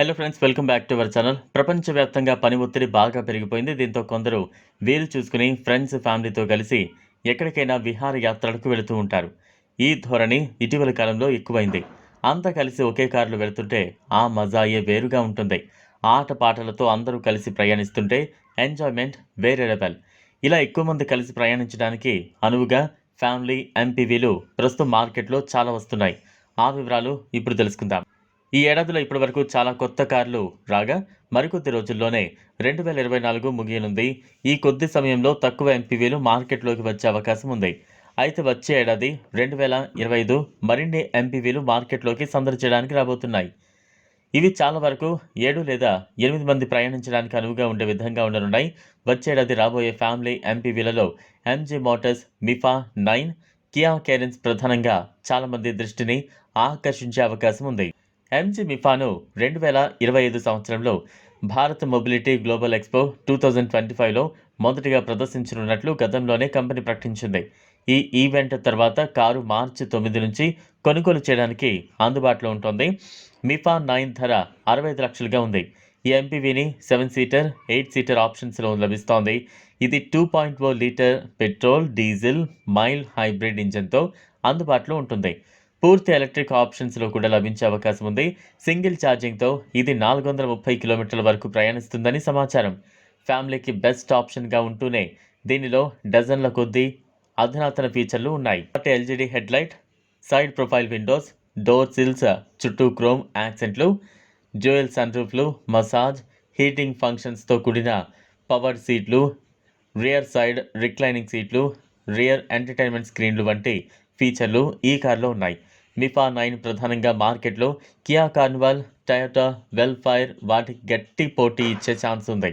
Hello friends welcome back to our channel ప్రపంచవ్యాప్తంగా పని ఒత్తిడి బాగా పెరిగిపోయింది. దీంతో కొందరు వీలు చూసుకుని ఫ్రెండ్స్ ఫ్యామిలీతో కలిసి ఎక్కడికైనా విహారయాత్రలకు వెళుతూ ఉంటారు. ఈ ధోరణి ఇటీవల కాలంలో ఎక్కువైంది. అంతా కలిసి ఒకే కారులో వెళుతుంటే ఆ మజాయే వేరుగా ఉంటుంది. ఆట పాటలతో అందరూ కలిసి ప్రయాణిస్తుంటే ఎంజాయ్మెంట్ వేరే లెవెల్ ఇలా ఎక్కువ మంది కలిసి ప్రయాణించడానికి అనువుగా ఫ్యామిలీ ఎంపీవీలు ప్రస్తుతం మార్కెట్లో చాలా వస్తున్నాయి. ఆ వివరాలు ఇప్పుడు తెలుసుకుందాం. ఈ ఏడాదిలో ఇప్పటి వరకు చాలా కొత్త కార్లు రాగా మరికొద్ది రోజుల్లోనే రెండు వేల ఇరవై నాలుగు ముగియనుంది. ఈ కొద్ది సమయంలో తక్కువ ఎంపీవీలు మార్కెట్లోకి వచ్చే అవకాశం ఉంది. అయితే వచ్చే ఏడాది రెండు వేల ఇరవై ఐదు మరిన్ని ఎంపీవీలు మార్కెట్లోకి సందడి చేయడానికి రాబోతున్నాయి. ఇవి చాలా వరకు ఏడు లేదా ఎనిమిది మంది ప్రయాణించడానికి అనువుగా ఉండే విధంగా ఉండనున్నాయి. వచ్చే ఏడాది రాబోయే family ఎంపీవీలలో MG motors Mifa nine Kia Carens ప్రధానంగా చాలామంది దృష్టిని ఆకర్షించే అవకాశం ఉంది. ఎంజీ మిఫాను రెండు వేల ఇరవై ఐదు సంవత్సరంలో Bharat mobility global expo two thousand twenty ఫైవ్లో మొదటిగా ప్రదర్శించనున్నట్లు గతంలోనే కంపెనీ ప్రకటించింది. ఈ ఈవెంట్ తర్వాత కారు మార్చి తొమ్మిది నుంచి కొనుగోలు చేయడానికి అందుబాటులో ఉంటుంది. మిఫా నైన్ ధర అరవై ఐదు లక్షలుగా ఉంది. ఈ ఎంపీవీని సెవెన్ సీటర్ ఎయిట్ సీటర్ ఆప్షన్స్లో లభిస్తోంది. ఇది two point O litre petrol diesel mild hybrid ఇంజన్తో అందుబాటులో ఉంటుంది. పూర్తి ఎలక్ట్రిక్ ఆప్షన్స్లో కూడా లభించే అవకాశం ఉంది. సింగిల్ ఛార్జింగ్తో ఇది నాలుగు వందల ముప్పై కిలోమీటర్ల వరకు ప్రయాణిస్తుందని సమాచారం. ఫ్యామిలీకి బెస్ట్ ఆప్షన్గా ఉంటూనే దీనిలో డజన్ల కొద్దీ అధునాతన ఫీచర్లు ఉన్నాయి. అంటే LED headlight side profile windows door sills చుట్టూ క్రోమ్ యాక్సెంట్లు జ్యువెల్ సన్రూఫ్లు మసాజ్ హీటింగ్ ఫంక్షన్స్తో కూడిన పవర్ సీట్లు రియర్ సైడ్ రిక్లైనింగ్ సీట్లు రియర్ ఎంటర్టైన్మెంట్ స్క్రీన్లు వంటి ఫీచర్లు ఈ కార్లో ఉన్నాయి. మిఫా నైన్ ప్రధానంగా మార్కెట్లో కియా కార్నివాల్ టయోటా వెల్ఫైర్ వాటికి గట్టి పోటీ ఇచ్చే ఛాన్స్ ఉంది.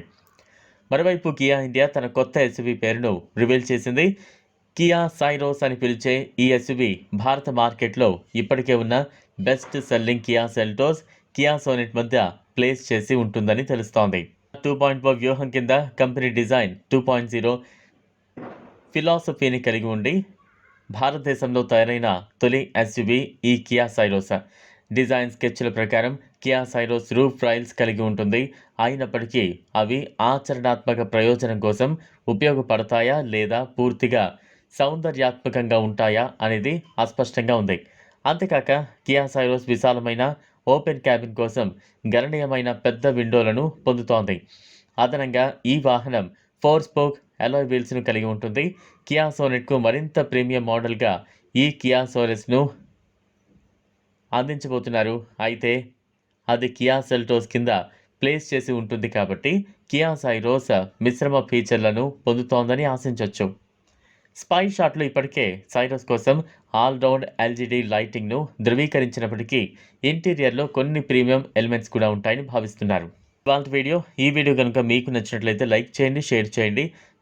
మరోవైపు కియా ఇండియా తన కొత్త ఎస్యువి పేరును రివీల్ చేసింది. కియా సైరోస్ అని పిలిచే ఈ ఎస్యువి భారత మార్కెట్లో ఇప్పటికే ఉన్న best selling Kia Seltos Kia Sonet మధ్య ప్లేస్ చేసి ఉంటుందని తెలుస్తోంది. టూ పాయింట్ ఫోర్ వ్యూహం కింద company design two point zero ఫిలాసఫీని కలిగి ఉండి భారతదేశంలో తయారైన తొలి ఎస్యువి ఈ కియా సైరోస్. డిజైన్ స్కెచ్ల ప్రకారం కియా సైరోస్ రూఫ్ రైల్స్ కలిగి ఉంటుంది. అయినప్పటికీ అవి ఆచరణాత్మక ప్రయోజనం కోసం ఉపయోగపడతాయా లేదా పూర్తిగా సౌందర్యాత్మకంగా ఉంటాయా అనేది అస్పష్టంగా ఉంది. అంతేకాక కియా సైరోస్ విశాలమైన ఓపెన్ క్యాబిన్ కోసం గణనీయమైన పెద్ద విండోలను పొందుతోంది. అదనంగా ఈ వాహనం ఫోర్ స్పోక్ అలాయ్ వీల్స్ను కలిగి ఉంటుంది. కియా సోనెట్కు మరింత ప్రీమియం మోడల్గా ఈ కియా సోరెస్ను అందించబోతున్నారు. అయితే అది కియా సెల్టోస్ కింద ప్లేస్ చేసి ఉంటుంది కాబట్టి కియా సైరోస్ మిశ్రమ ఫీచర్లను పొందుతోందని ఆశించవచ్చు స్పై షాట్లు ఇప్పటికే సైరోస్ కోసం ఆల్రౌండ్ ఎల్జీడీ లైటింగ్ను ధృవీకరించినప్పటికీ ఇంటీరియర్లో కొన్ని ప్రీమియం ఎలిమెంట్స్ కూడా ఉంటాయని భావిస్తున్నారు. ఇవాళ వీడియో ఈ వీడియో కనుక మీకు నచ్చినట్లయితే లైక్ చేయండి షేర్ చేయండి.